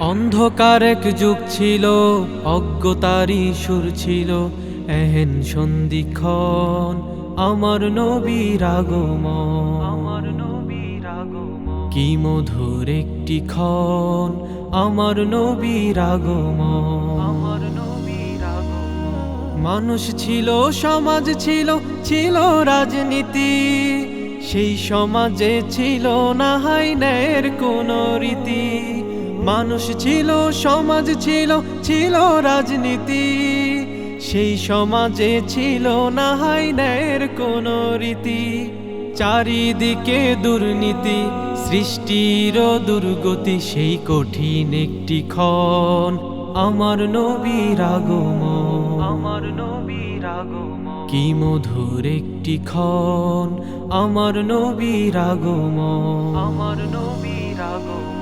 অন্ধকার এক যুগ ছিল অজ্ঞতারই সুর ছিল। এহেন সন্ধিক্ষণ আমার নবীর আগমন। আমার নবীর আগমন। কি মধুর একটি ক্ষণ আমার নবীর আগমন। আমার নবীর আগমন। মানুষ ছিল সমাজ ছিল ছিল রাজনীতি। সেই সমাজে ছিল না হাই ন্যায়ের কোন রীতি। মানুষ ছিল সমাজ ছিল ছিল রাজনীতি। সেই সমাজে ছিল না হাই ন্যায়ের কোন রীতি। চারিদিকে দুর্নীতি সৃষ্টির দুর্গতি সেই কঠিন একটি ক্ষণ। আমার নবীর আগমন। আমার নবীর আগমন। কি মধুর একটি ক্ষণ। আমার নবীর আগমন। আমার নবীর আগমন।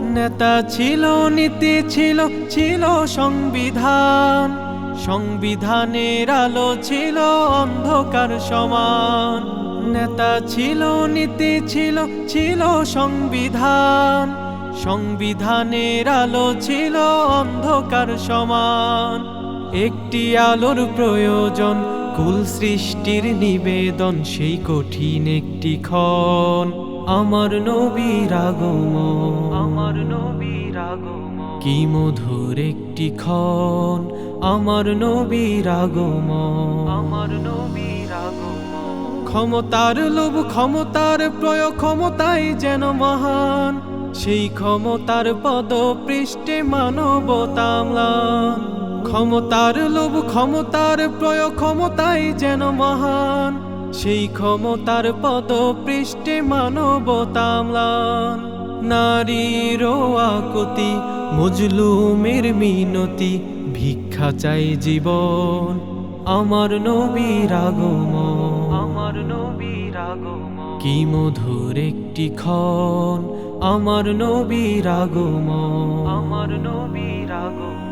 নেতা ছিল, নীতি ছিল ছিল সংবিধান। সংবিধানের আলো ছিল, অন্ধকার সমান। নেতা ছিল, নীতি ছিল ছিল সংবিধান। সংবিধানের আলো ছিল, অন্ধকার সমান। একটি আলোর প্রয়োজন, কুল সৃষ্টির নিবেদন, সেই কঠিন একটি ক্ষণ। আমার নবীর আগমন। আমার নবীর আগমন। কি মধুর একটি ক্ষণ আমার নবীর আগমন। আমার নবীর আগমন। ক্ষমতার লোভ ক্ষমতার প্রয়োগ ক্ষমতাই যেন মহান। সেই ক্ষমতার পদ পৃষ্ঠে মানবতামলান ক্ষমতার লোভ ক্ষমতার প্রয়োগ ক্ষমতাই যেন মহান। সেই ক্ষমতার পদ পৃষ্ঠে মানবতামলান। নারীর আকতি মজলুমের মিনতি ভিক্ষা চাই জীবন। আমার নবীর আগমন। আমার নবীর আগমন। কি মধুর একটি ক্ষণ। আমার নবীর আগমন। আমার নবীর আগমন।